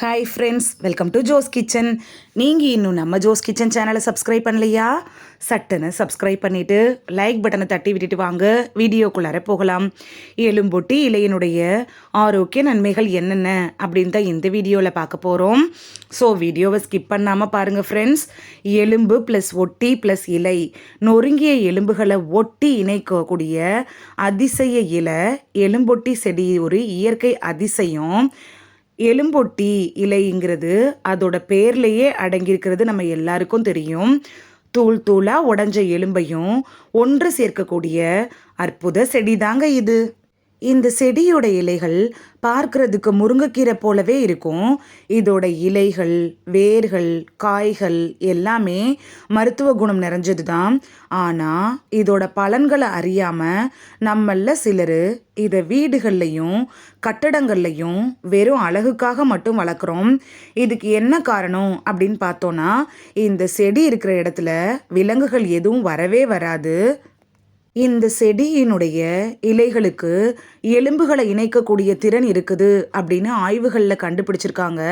Hi friends welcome to Jose kitchen நீங்கள் இன்னும் நம்ம ஜோஸ் கிச்சன் சேனலை சப்ஸ்கிரைப் பண்ணலையா? சட்டுன்னு சப்ஸ்கிரைப் பண்ணிவிட்டு லைக் பட்டனை தட்டி விட்டுட்டு வாங்க. வீடியோக்குள்ளார போகலாம். எலும்பொட்டி இலையினுடைய ஆரோக்கிய நன்மைகள் என்னென்ன அப்படின்னு தான் இந்த வீடியோவில் பார்க்க போகிறோம் ஸோ வீடியோவை ஸ்கிப் பண்ணாமல் பாருங்கள் ஃப்ரெண்ட்ஸ் எலும்பு ப்ளஸ் ஒட்டி ப்ளஸ் இலை. நொறுங்கிய எலும்புகளை ஒட்டி இணைக்கக்கூடிய அதிசய இலை. எலும்பொட்டி செடி ஒரு இயற்கை அதிசயம். எலும்பொட்டி இலைங்கிறது அதோட பேர்லேயே அடங்கியிருக்கிறது நம்ம எல்லாருக்கும் தெரியும். தூள் தூளாக உடஞ்ச எலும்பையும் ஒன்று சேர்க்கக்கூடிய அற்புத செடிதாங்க இது. இந்த செடியோட இலைகள் பார்க்கறதுக்கு முருங்கைக்கீரை போலவே இருக்கும். இதோட இலைகள் வேர்கள் காய்கள் எல்லாமே மருத்துவ குணம் நிறைஞ்சது தான் ஆனால் இதோட பலன்களை அறியாமல் நம்மள சிலர் இதை வீடுகள்லையும் கட்டடங்கள்லையும் வெறும் அழகுக்காக மட்டும் வளர்க்குறோம். இதுக்கு என்ன காரணம் அப்படின்னு பார்த்தோன்னா இந்த செடி இருக்கிற இடத்துல விலங்குகள் எதுவும் வரவே வராது. இந்த செடியினுடைய இலைகளுக்கு எலும்புகளை இணைக்கக்கூடிய திறன் இருக்குது அப்படின்னு ஆய்வுகளில் கண்டுபிடிச்சிருக்காங்க.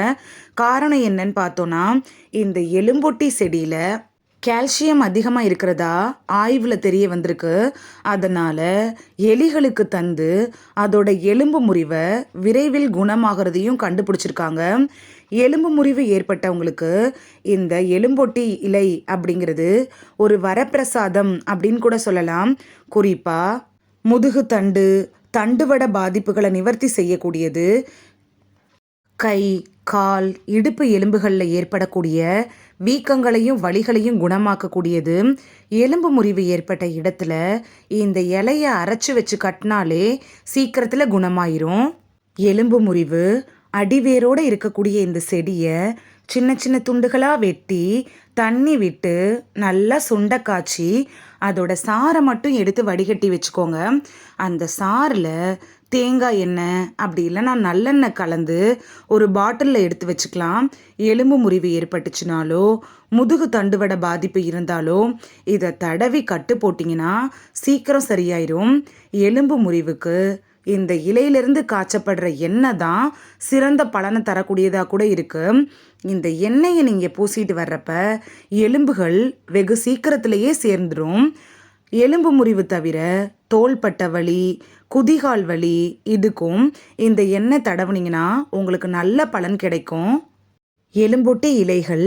காரணம் என்னன்னு பார்த்தோன்னா இந்த எலும்பொட்டி செடியில் கால்சியம் அதிகமாக இருக்கிறதா ஆய்வில் தெரிய வந்திருக்கு. அதனால் எலிகளுக்கு தந்து அதோட எலும்பு முறிவை விரைவில் குணமாகிறதையும் கண்டுபிடிச்சிருக்காங்க. எலும்பு முறிவு ஏற்பட்டவங்களுக்கு இந்த எலும்பொட்டி இலை அப்படிங்கிறது ஒரு வரப்பிரசாதம் அப்படின்னு கூட சொல்லலாம். குறிப்பாக முதுகு தண்டு தண்டுவட பாதிப்புகளை நிவர்த்தி செய்யக்கூடியது கை கால் இடுப்பு எலும்புகளில் ஏற்படக்கூடிய வீக்கங்களையும் வலிகளையும் குணமாக்கக்கூடியது. எலும்பு முறிவு ஏற்பட்ட இடத்துல இந்த இலையை அரைச்சி வச்சு கட்டினாலே சீக்கிரத்தில் குணமாயிரும். எலும்பு முறிவு அடிவேரோடு இருக்கக்கூடிய இந்த செடியை சின்ன சின்ன துண்டுகளாக வெட்டி தண்ணி விட்டு நல்லா சுண்டை காய்ச்சி அதோட சாரை மட்டும் எடுத்து வடிகட்டி வச்சுக்கோங்க. அந்த சாரில் தேங்காய் எண்ணெய் அப்படி இல்லைன்னா நல்லெண்ணெய் கலந்து ஒரு பாட்டிலில் எடுத்து வச்சுக்கலாம். எலும்பு முறிவு ஏற்பட்டுச்சுனாலோ முதுகு தண்டுவட பாதிப்பு இருந்தாலோ இதை தடவி கட்டு போட்டிங்கன்னா சீக்கிரம் சரியாயிரும். எலும்பு முறிவுக்கு இந்த இலையிலிருந்து காய்ச்சப்படுற எண்ணெய் தான் சிறந்த பலனை தரக்கூடியதாக கூட இருக்குது இந்த எண்ணெயை நீங்கள் பூசிட்டு வர்றப்ப எலும்புகள் வெகு சீக்கிரத்திலேயே சேர்ந்துடும் எலும்பு முறிவு தவிர தோள்பட்ட வலி குதிகால் வலி இதுக்கும் இந்த எண்ணெய் தடவுனீங்கன்னா உங்களுக்கு நல்ல பலன் கிடைக்கும். எலும்பொட்டி இலைகள்.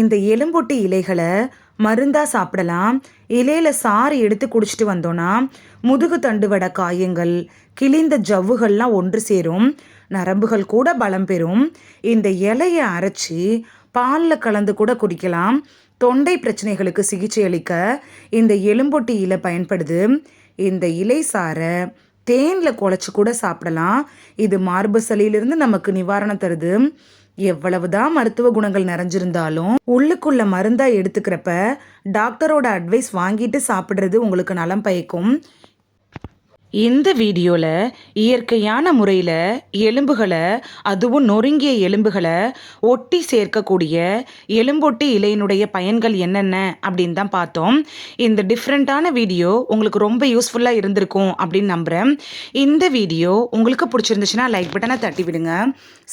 இந்த எலும்பொட்டி இலைகளை மருந்தாக சாப்பிடலாம். இலையில் சாறு எடுத்து குடிச்சிட்டு வந்தோன்னா முதுகு தண்டுவட காயங்கள் கிழிந்த ஜவ்வுகள்லாம் ஒன்று சேரும். நரம்புகள் கூட பலம் பெறும். இந்த இலையை அரைச்சி பாலில் கலந்து கூட குடிக்கலாம். தொண்டை பிரச்சனைகளுக்கு சிகிச்சை அளிக்க இந்த எலும்பொட்டி இலை பயன்படுது. இந்த இலை சாரை தேனில் குழச்சி கூட சாப்பிடலாம். இது மார்பு சளியிலிருந்து நமக்கு நிவாரணம் தருது. எவ்வளவுதான் மருத்துவ குணங்கள் நிறைஞ்சிருந்தாலும் உள்ளுக்குள்ள மருந்தா எடுத்துக்கிறப்ப டாக்டரோட அட்வைஸ் வாங்கிட்டு சாப்பிட்றது உங்களுக்கு நலம் பயக்கும். இந்த வீடியோவில் இயற்கையான முறையில் எலும்புகளை அதுவும் நொறுங்கிய எலும்புகளை ஒட்டி சேர்க்கக்கூடிய எலும்பொட்டி இலையினுடைய பயன்கள் என்னென்ன அப்படின்னு தான் பார்த்தோம். இந்த டிஃப்ரெண்ட்டான வீடியோ உங்களுக்கு ரொம்ப யூஸ்ஃபுல்லாக இருந்திருக்கும் அப்படின்னு நம்புகிறேன் இந்த வீடியோ உங்களுக்கு பிடிச்சிருந்துச்சுன்னா லைக் பட்டனை தட்டி விடுங்க.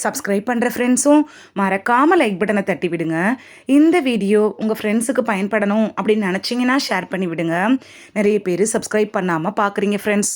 சப்ஸ்கிரைப் பண்ணுற ஃப்ரெண்ட்ஸும் மறக்காமல் லைக் பட்டனை தட்டி விடுங்க. இந்த வீடியோ உங்கள் ஃப்ரெண்ட்ஸுக்கு பயன்படணும் அப்படின்னு நினச்சிங்கன்னா ஷேர் பண்ணி விடுங்க. நிறைய பேர் சப்ஸ்கிரைப் பண்ணாமல் பார்க்குறீங்க ஃப்ரெண்ட்ஸ்